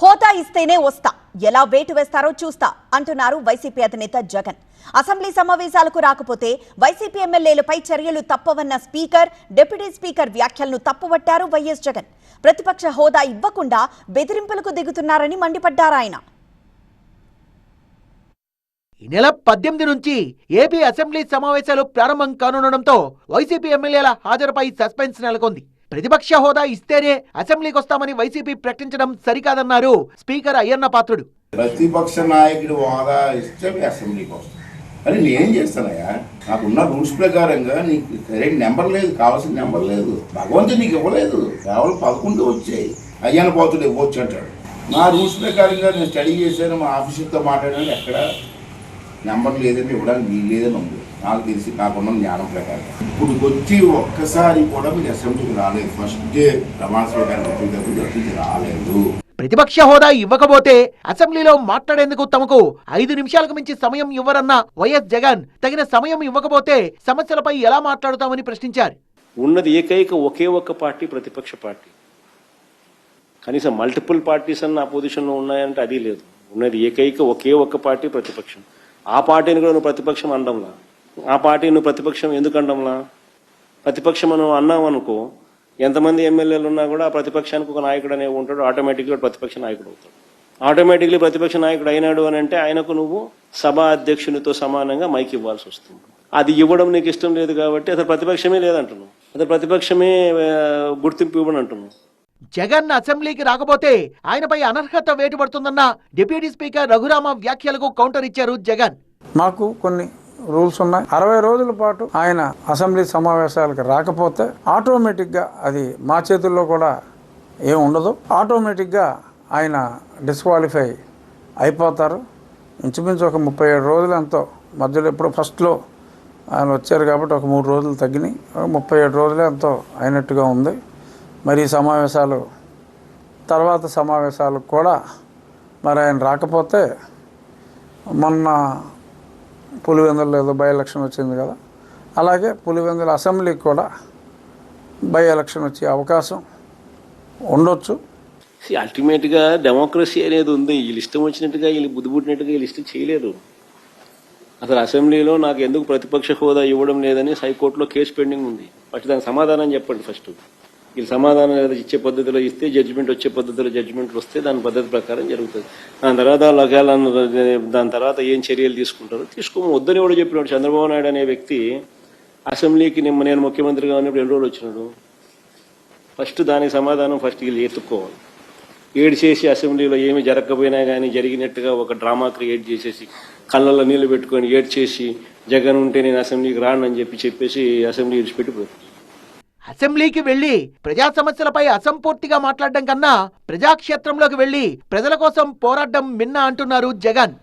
హోదా ఇస్తేనే వస్తా. ఎలా వేటు వేస్తారో చూస్తా అంటున్నారు వైసీపీ అధినేత జగన్. అసెంబ్లీ సమావేశాలకు రాకపోతే వైసీపీ ఎమ్మెల్యేలపై చర్యలు తప్పవన్న స్పీకర్ డిప్యూటీ స్పీకర్ వ్యాఖ్యలను తప్పుపట్టారు వైఎస్ జగన్. ప్రతిపక్ష హోదా ఇవ్వకుండా బెదిరింపులకు దిగుతున్నారని మండిపడ్డారాయన ఈ నెల పద్దెనిమిది నుంచి ఏపీ అసెంబ్లీ సమావేశాలు ప్రారంభం కానుండటంతో వైసీపీ ఎమ్మెల్యేల హాజరుపై సస్పెన్స్ నెలకొంది. ప్రతిపక్ష హోదా ఇస్తేనే అసెంబ్లీకి వస్తామని వైసీపీ ప్రకటించడం సరికాదన్నారు స్పీకర్ అయ్యన్న పాత్రుడు. ప్రతిపక్ష నాయకుడు హోదా ఇస్తే అసెంబ్లీకి వస్తాం అని నేనేం చేస్తానయ్యా? నాకున్న రూల్స్ ప్రకారంగా నీకు సరైన నెంబర్ లేదు కావాల్సిన నెంబర్ లేదు భగవంతుడు నీకు ఇవ్వలేదు కేవలం పదకొండు వచ్చాయి అయ్యాన పోతుడు ఇవ్వచ్చు అంటాడు. నా రూల్స్ ప్రకారంగా నేను స్టడీ చేశాను మా ఆఫీసర్తో మాట్లాడాను ఎక్కడ? నెంబర్ లేదని ఇవ్వడానికి వీలు లేదని ఉంది. నాకు తెలిసి నాకున్న జ్ఞానం ప్రకారం. ఇప్పుడు వచ్చి ఒక్కసారి కూడా మీరు అసెంబ్లీకి రాలేదు. ఫస్ట్ డే ప్రమాణ స్వీకారం వచ్చేటప్పుడు అసెంబ్లీకి రాలేదు. ప్రతిపక్ష హోదా ఇవ్వకపోతే అసెంబ్లీలో మాట్లాడేందుకు తమకు ఐదు నిమిషాలకు మించి సమయం ఇవ్వరన్న వైఎస్ జగన్ తగిన సమయం ఇవ్వకపోతే సమస్యలపై ఎలా మాట్లాడుతామని ప్రశ్నించారు. ఉన్నది ఏకైక ఒకే ఒక్క పార్టీ ప్రతిపక్ష పార్టీ. కనీసం మల్టిపుల్ పార్టీస్ అన్న అపోజిషన్లో ఉన్నాయంటే అది లేదు. ఉన్నది ఏకైక ఒకే ఒక్క పార్టీ ప్రతిపక్షం. ఆ పార్టీని కూడా నువ్వు ప్రతిపక్షం అనడంలా? ఆ పార్టీ నువ్వు ప్రతిపక్షం ఎందుకు అనడంలా ప్రతిపక్షం నువ్వు అన్నావు అనుకో ఎంతమంది ఎమ్మెల్యేలు ఉన్నా కూడా ఆ ప్రతిపక్షానికి ఒక నాయకుడు అనేవి ఉంటాడు ఆటోమేటిక్గా ప్రతిపక్ష నాయకుడు అవుతాడు. ఆటోమేటిక్లీ ప్రతిపక్ష నాయకుడు అయినాడు అని అంటే ఆయనకు నువ్వు సభా అధ్యక్షునితో సమానంగా మైక్ ఇవ్వాల్సి వస్తుంది. అది ఇవ్వడం నీకు ఇష్టం లేదు కాబట్టి అసలు ప్రతిపక్షమే లేదంటున్నావు. అసలు ప్రతిపక్షమే గుర్తింపు ఇవ్వని అంటున్నావు. జగన్ అసెంబ్లీకి రాకపోతే ఆయనపై అనర్హత వేటుపడుతుందన్న డిప్యూటీ స్పీకర్ రఘురామ వ్యాఖ్యలకు కౌంటర్ ఇచ్చారు జగన్. మాకు కొన్ని రూల్స్ ఉన్నాయి. అరవై రోజుల పాటు ఆయన అసెంబ్లీ సమావేశాలకు రాకపోతే ఆటోమేటిక్గా అది మా చేతుల్లో కూడా ఏం ఉండదు. ఆటోమేటిక్గా ఆయన డిస్క్వాలిఫై అయిపోతారు. ఇంచుమించు ఒక ముప్పై ఏడు రోజులు ఎంతో. మధ్యలో ఎప్పుడు ఫస్ట్లో ఆయన వచ్చారు కాబట్టి ఒక మూడు రోజులు తగ్గినాయి. ముప్పై ఏడు రోజులే ఎంతో అయినట్టుగా ఉంది. మరి సమావేశాలు తర్వాత సమావేశాలకు కూడా మరి ఆయన రాకపోతే మొన్న పులివెందులు ఏదో బై ఎలక్షన్ వచ్చింది కదా. అలాగే పులివెందుల అసెంబ్లీకి కూడా బై ఎలక్షన్ వచ్చే అవకాశం ఉండొచ్చు. అల్టిమేట్గా డెమోక్రసీ అనేది ఉంది. వీళ్ళు ఇష్టం వచ్చినట్టుగా వీళ్ళు బుద్ధిబుట్టినట్టుగా వీళ్ళు ఇష్టం చేయలేరు అసలు అసెంబ్లీలో నాకు ఎందుకు ప్రతిపక్ష హోదా ఇవ్వడం లేదని హైకోర్టులో కేసు పెండింగ్ ఉంది. ఫస్ట్ దానికి సమాధానం చెప్పండి ఫస్ట్. వీళ్ళు సమాధానం ఇచ్చే పద్ధతిలో ఇస్తే జడ్జిమెంట్ వచ్చే పద్ధతిలో జడ్జిమెంట్లు వస్తే దాని పద్ధతి ప్రకారం జరుగుతుంది. దాని తర్వాత లగాల దాని తర్వాత ఏం చర్యలు తీసుకుంటారో తీసుకోము వద్దని కూడా చెప్పినాడు. చంద్రబాబు నాయుడు అనే వ్యక్తి అసెంబ్లీకి నిమ్మ నేను ముఖ్యమంత్రిగా ఉన్నప్పుడు ఎన్ని రోజులు వచ్చినాడు? ఫస్ట్ దానికి సమాధానం ఫస్ట్ వీళ్ళు ఎత్తుక్కోవాలి. ఏడు చేసి అసెంబ్లీలో ఏమి జరగకపోయినా కానీ జరిగినట్టుగా ఒక డ్రామా క్రియేట్ చేసేసి కళ్ళల్లో నీళ్ళు పెట్టుకొని ఏడ్ చేసి జగన్ ఉంటే నేను అసెంబ్లీకి రాను అని చెప్పి చెప్పేసి అసెంబ్లీ విడిచిపెట్టిపోతుంది అసెంబ్లీకి వెళ్ళి ప్రజా సమస్యలపై అసంపూర్తిగా మాట్లాడడం కన్నా ప్రజాక్షేత్రంలోకి వెళ్ళి ప్రజల కోసం పోరాడడం మిన్న అంటున్నారు జగన్.